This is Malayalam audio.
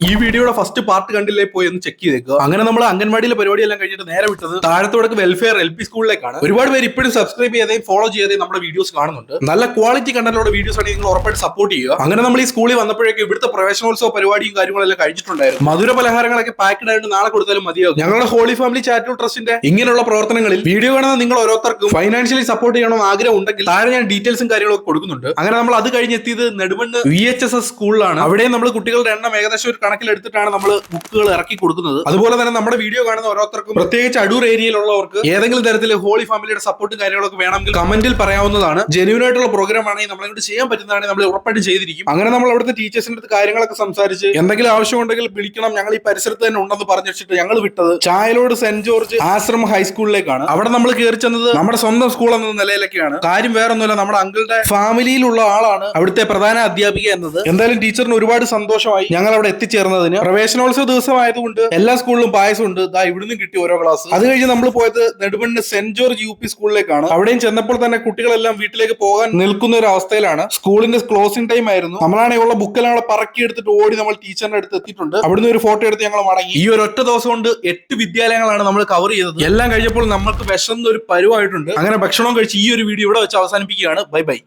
ഈ വീഡിയോയുടെ ഫസ്റ്റ് പാർട്ട് കണ്ടില്ലേ? പോയി ഒന്ന് ചെക്ക് ചെയ്തേക്കുക അങ്ങനെ നമ്മൾ അംഗൻവാടിയിലെ പരിപാടിയെല്ലാം കഴിഞ്ഞിട്ട് നേരെ വിട്ടത് താഴത്തോടക്ക് വെൽഫെയർ എൽ പി സ്കൂളിലേക്കാണ് ഒരുപാട് പേര് ഇപ്പോഴും സബ്സ്ക്രൈബ് ചെയ്തേയും ഫോളോ ചെയ്തേയും നമ്മുടെ വീഡിയോസ് കാണുന്നുണ്ട്. നല്ല ക്വാളിറ്റി കണ്ടന്റുള്ള വീഡിയോസ് ആണെങ്കിൽ നിങ്ങൾ ഉറപ്പായിട്ട് സപ്പോർട്ട് ചെയ്യുക. അങ്ങനെ നമ്മൾ ഈ സ്കൂളിൽ വന്നപ്പോഴേക്കും ഇവിടുത്തെ പ്രവേശനോത്സവ പരിപാടിയും കാര്യങ്ങളെല്ലാം കഴിച്ചിട്ടുണ്ടായിരുന്നു മധുര പലഹാരങ്ങളൊക്കെ പാക്കഡ് ആയിട്ട് നാളെ കൊടുത്താലും മതിയാകും ഞങ്ങളുടെ ഹോളി ഫാമിലി ചാരിറ്റബിൾ ട്രസ്റ്റിന്റെ ഇങ്ങനെയുള്ള പ്രവർത്തനങ്ങളിൽ വീഡിയോ കാണുന്ന നിങ്ങൾ ഓരോരുത്തർക്കും ഫൈനാൻഷ്യലി സപ്പോർട്ട് ചെയ്യണമെന്ന് ആഗ്രഹം ഉണ്ടെങ്കിൽ താഴെ ഞാൻ ഡീറ്റെയിൽസും കാര്യങ്ങളൊക്കെ കൊടുക്കുന്നുണ്ട്. അങ്ങനെ നമ്മൾ അത് കഴിഞ്ഞ് എത്തിയത് Nedumann V H S S സ്കൂളിലാണ് അവിടെ നമ്മൾ കുട്ടികളുടെ എണ്ണം ഏകദേശം ഒരു കണക്കിലെടുത്തിട്ടാണ് നമ്മൾ ബുക്കുകൾ ഇറക്കി കൊടുക്കുന്നത്. അതുപോലെ തന്നെ നമ്മുടെ വീഡിയോ കാണുന്ന ഓരോരുത്തർക്കും പ്രത്യേകിച്ച് അടൂർ ഏരിയയിലുള്ളവർക്ക് ഏതെങ്കിലും തരത്തിൽ ഹോളി ഫാമിലിയുടെ സപ്പോർട്ടും കാര്യങ്ങളൊക്കെ വേണമെങ്കിൽ കമന്റിൽ പറയാവുന്നതാണ്. ജെന്യൂൻ ആയിട്ടുള്ള പ്രോഗ്രാം ആണെങ്കിൽ നമ്മളെ കൊണ്ട് ചെയ്യാൻ പറ്റുന്നതാണെങ്കിൽ നമ്മൾ ഉറപ്പായിട്ട് ചെയ്തിരിക്കും. അങ്ങനെ നമ്മൾ അവിടുത്തെ ടീച്ചേഴ്സിന്റെ അടുത്ത് കാര്യങ്ങളൊക്കെ സംസാരിച്ച് എന്തെങ്കിലും ആവശ്യമുണ്ടെങ്കിൽ വിളിക്കണം. ഞങ്ങൾ ഈ പരിസരത്ത് തന്നെ ഉണ്ടെന്ന് പറഞ്ഞു വെച്ചിട്ട് ഞങ്ങൾ വിട്ടത് ചായലോട് സെന്റ് ജോർജ് ആശ്രമ ഹൈസ്കൂളിലേക്കാണ് അവിടെ നമ്മൾ കയറി ചെന്നത് നമ്മുടെ സ്വന്തം സ്കൂൾ എന്ന നിലയിലൊക്കെയാണ്. കാര്യം വേറൊന്നുമല്ല. നമ്മുടെ അങ്കിളുടെ ഫാമിലിയിലുള്ള ആളാണ് അവിടുത്തെ പ്രധാന അധ്യാപിക എന്നത്. എന്തായാലും ടീച്ചറിന് ഒരുപാട് സന്തോഷമായി. ഞങ്ങൾ അവിടെ എത്തിച്ചേർന്നതിന് പ്രവേശനോത്സവ ദിവസമായതുകൊണ്ട് എല്ലാ സ്കൂളിലും പായസം ഉണ്ട് ദാ ഇവിടുന്ന് കിട്ടി ഓരോ ക്ലാസ് അത് കഴിഞ്ഞ് നമ്മൾ പോയത് Nedumann saint George U P സ്കൂളിലേക്കാണ്. അവിടെയും ചെന്നപ്പോൾ തന്നെ കുട്ടികളെല്ലാം വീട്ടിലേക്ക് പോകാൻ നിൽക്കുന്ന ഒരു അവസ്ഥയിലാണ്. സ്കൂളിന്റെ ക്ലോസിംഗ് ടൈം ആയിരുന്നു. നമ്മളാണെങ്കിൽ ഉള്ള ബുക്കെല്ലാം അവിടെ പറക്കി എടുത്തിട്ട് ഓടി നമ്മൾ ടീച്ചറിന്റെ അടുത്ത് എത്തിയിട്ടുണ്ട്. അവിടുന്ന് ഒരു ഫോട്ടോ എടുത്ത് ഞങ്ങൾ മടങ്ങി. ഈ ഒരു ഒറ്റ ദിവസം കൊണ്ട് എട്ട് വിദ്യാലയങ്ങളാണ് നമ്മൾ കവർ ചെയ്തത്. എല്ലാം കഴിഞ്ഞപ്പോൾ നമ്മൾക്ക് വിശന്ന ഒരു പരുവായിട്ടുണ്ട്. അങ്ങനെ ഭക്ഷണം കഴിച്ച് ഈ ഒരു വീഡിയോ ഇവിടെ വെച്ച് അവസാനിപ്പിക്കുകയാണ്. Bye bye